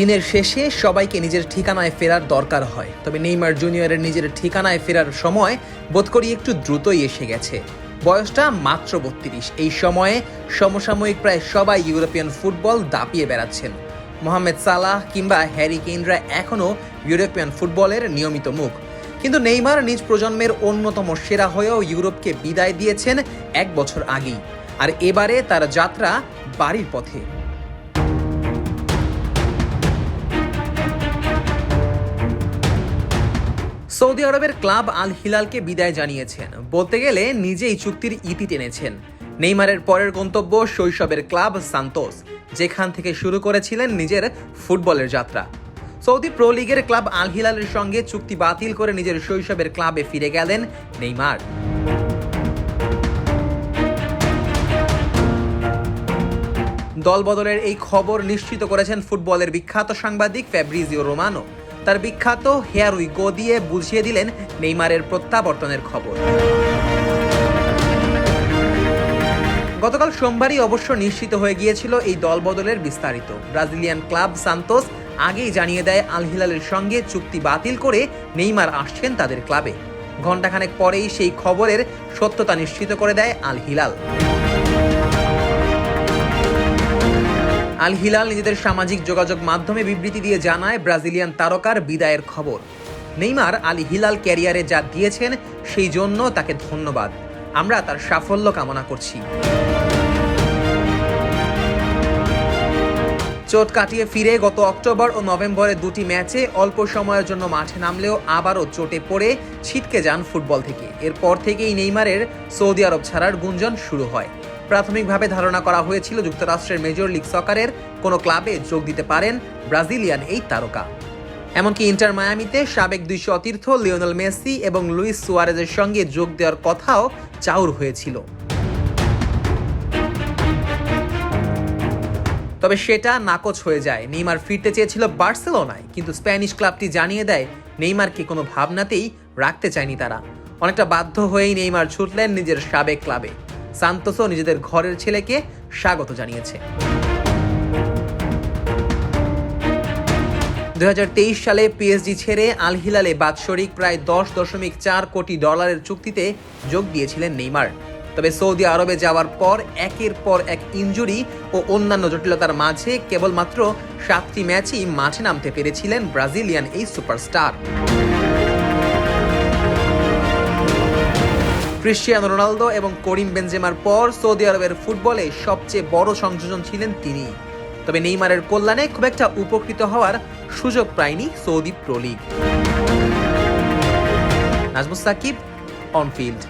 দিনের শেষে সবাইকে নিজের ঠিকানায় ফেরার দরকার হয়। তবে নেইমার জুনিয়রের নিজের ঠিকানায় ফেরার সময় বোধ করি একটু দ্রুতই এসে গেছে। বয়সটা মাত্র বত্রিশ। এই সময়ে সমসাময়িক প্রায় সবাই ইউরোপিয়ান ফুটবল দাপিয়ে বেড়াচ্ছেন। মোহাম্মদ সালাহ কিংবা হ্যারি কেইনরা এখনও ইউরোপিয়ান ফুটবলের নিয়মিত মুখ। কিন্তু নেইমার নিজ প্রজন্মের অন্যতম সেরা হয়েও ইউরোপকে বিদায় দিয়েছেন এক বছর আগেই। আর এবারে তার যাত্রা বাড়ির পথে। সৌদি আরবের ক্লাব আল হিলালকে বিদায় জানিয়েছেন। বলতে গেলে নিজেই চুক্তির ইতি টেনেছেন। নেইমারের পরের গন্তব্য শৈশবের ক্লাব সান্তোস, যেখান থেকে শুরু করেছিলেন নিজের ফুটবলের যাত্রা। সৌদি প্রো লিগের ক্লাব আল হিলালের সঙ্গে চুক্তি বাতিল করে নিজের শৈশবের ক্লাবে ফিরে গেলেন নেইমার। দলবদলের এই খবর নিশ্চিত করেছেন ফুটবলের বিখ্যাত সাংবাদিক ফ্যাব্রিজিও রোমানো। তার বিখ্যাত হেয়ার উই গো দিয়ে বুঝিয়ে দিলেন নেইমারের প্রত্যাবর্তনের খবর। গতকাল সোমবারই অবশ্য নিশ্চিত হয়ে গিয়েছিল এই দলবদলের বিস্তারিত। ব্রাজিলিয়ান ক্লাব সান্তোস আগেই জানিয়ে দেয় আল হিলালের সঙ্গে চুক্তি বাতিল করে নেইমার আসছেন তাদের ক্লাবে। ঘণ্টাখানেক পরেই সেই খবরের সত্যতা নিশ্চিত করে দেয় আল হিলাল আল হিলাল নিজেদের সামাজিক যোগাযোগ মাধ্যমে বিবৃতি দিয়ে জানায় ব্রাজিলিয়ান তারকার বিদায়ের খবর। নেইমার আল হিলাল ক্যারিয়ারে যা দিয়েছেন, সেই জন্য তাকে ধন্যবাদ। আমরা তার সাফল্য কামনা করছি। চোট কাটিয়ে ফিরে গত অক্টোবর ও নভেম্বরে দুটি ম্যাচে অল্প সময়ের জন্য মাঠে নামলেও আবারও চোটে পড়ে ছিটকে যান ফুটবল থেকে। এরপর থেকেই নেইমারের সৌদি আরব ছাড়ার গুঞ্জন শুরু হয়। প্রাথমিকভাবে ধারণা করা হয়েছিল যুক্তরাষ্ট্রের মেজর লিগ সকারের কোনো ক্লাবে যোগ দিতে পারেন ব্রাজিলিয়ান এই তারকা। এমনকি ইন্টার মায়ামিতে সাবেক দুই সতীর্থ লিওনেল মেসি এবং লুইস সুয়ারেজের সঙ্গে যোগ দেওয়ার কথাও চাউর হয়েছিল। তবে সেটা নাকচ হয়ে যায়। নেইমার ফিরতে চেয়েছিল বার্সেলোনায়, কিন্তু স্প্যানিশ ক্লাবটি জানিয়ে দেয়, নেইমারকে কোনো ভাবনাতেই রাখতে চায়নি তারা। অনেকটা বাধ্য হয়েই নেইমার ছুটলেন নিজের সাবেক ক্লাবে। সান্তোসও নিজেদের ঘরের ছেলেকে স্বাগত জানিয়েছে। দুই হাজার তেইশ সালে পিএসজি ছেড়ে আল হিলালে বাৎসরিক প্রায় দশ দশমিক চার কোটি ডলারের চুক্তিতে যোগ দিয়েছিলেন নেইমার। তবে সৌদি আরবে যাওয়ার পর একের পর এক ইনজুরি ও অন্যান্য জটিলতার মাঝে কেবলমাত্র সাতটি ম্যাচই মাঠে নামতে পেরেছিলেন ব্রাজিলিয়ান এই সুপারস্টার। ক্রিশ্চিয়ানো রোনালদো এবং করিম বেনজেমার পর সৌদি আরবের ফুটবলে সবচেয়ে বড় সংযোজন ছিলেন তিনি। তবে নেইমারের কল্যাণে খুব একটা উপকৃত হওয়ার সুযোগ পায়নি Saudi pro league. Nazmus Sakib, on field.